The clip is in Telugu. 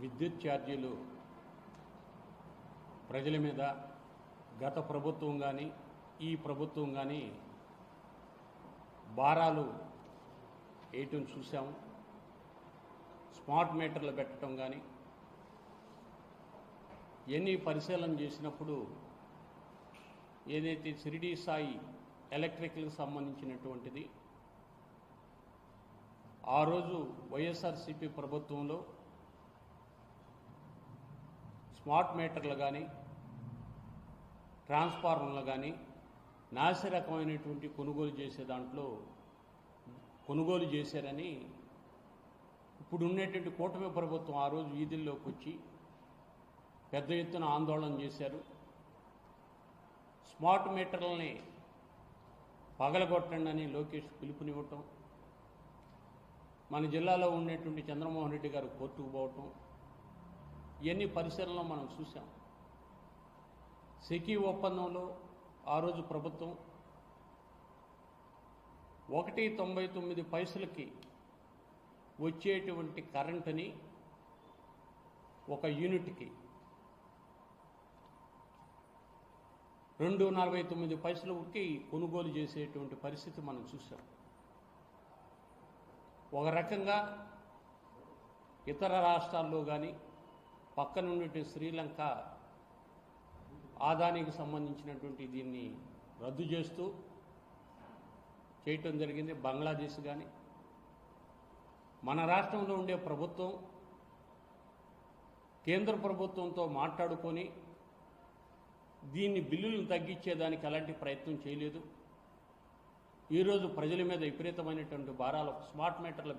విద్యుత్ ఛార్జీలు ప్రజల మీద గత ప్రభుత్వం కానీ ఈ ప్రభుత్వం కానీ భారాలు వేయటం చూసాము స్మార్ట్ మీటర్లు పెట్టడం కానీ ఎన్ని పరిశీలన చేసినప్పుడు ఏదైతే షిరిడి సాయి ఎలక్ట్రికల్కి సంబంధించినటువంటిది ఆ రోజు వైఎస్ఆర్సిపి ప్రభుత్వంలో స్మార్ట్ మీటర్లు కానీ ట్రాన్స్ఫార్మర్లు కానీ నాసి రకమైనటువంటి కొనుగోలు చేసే దాంట్లో కొనుగోలు చేశారని ఇప్పుడు ఉండేటువంటి కూటమి ప్రభుత్వం ఆ రోజు వీధుల్లోకి వచ్చి పెద్ద ఎత్తున ఆందోళన చేశారు. స్మార్ట్ మీటర్లని పగలగొట్టండి అని లోకేష్ పిలుపునివ్వటం మన జిల్లాలో ఉండేటువంటి చంద్రమోహన్ రెడ్డి గారు కోర్టుకు పోవటం ఇవన్నీ పరిశీలనలో మనం చూసాం సెకీ ఒప్పందంలో ఆ రోజు ప్రభుత్వం ఒకటి తొంభై తొమ్మిది పైసలకి వచ్చేటువంటి కరెంటుని ఒక యూనిట్కి రెండు నలభై తొమ్మిది పైసలకి కొనుగోలు చేసేటువంటి పరిస్థితి మనం చూసాం ఒక రకంగా ఇతర రాష్ట్రాల్లో కానీ పక్కనుండి శ్రీలంక ఆదానికి సంబంధించినటువంటి దీన్ని రద్దు చేస్తూ చేయటం జరిగింది. బంగ్లాదేశ్ కానీ మన రాష్ట్రంలో ఉండే ప్రభుత్వం కేంద్ర ప్రభుత్వంతో మాట్లాడుకొని దీన్ని బిల్లులను తగ్గించేదానికి ఎలాంటి ప్రయత్నం చేయలేదు. ఈరోజు ప్రజల మీద విపరీతమైనటువంటి భారాలు స్మార్ట్ మీటర్లు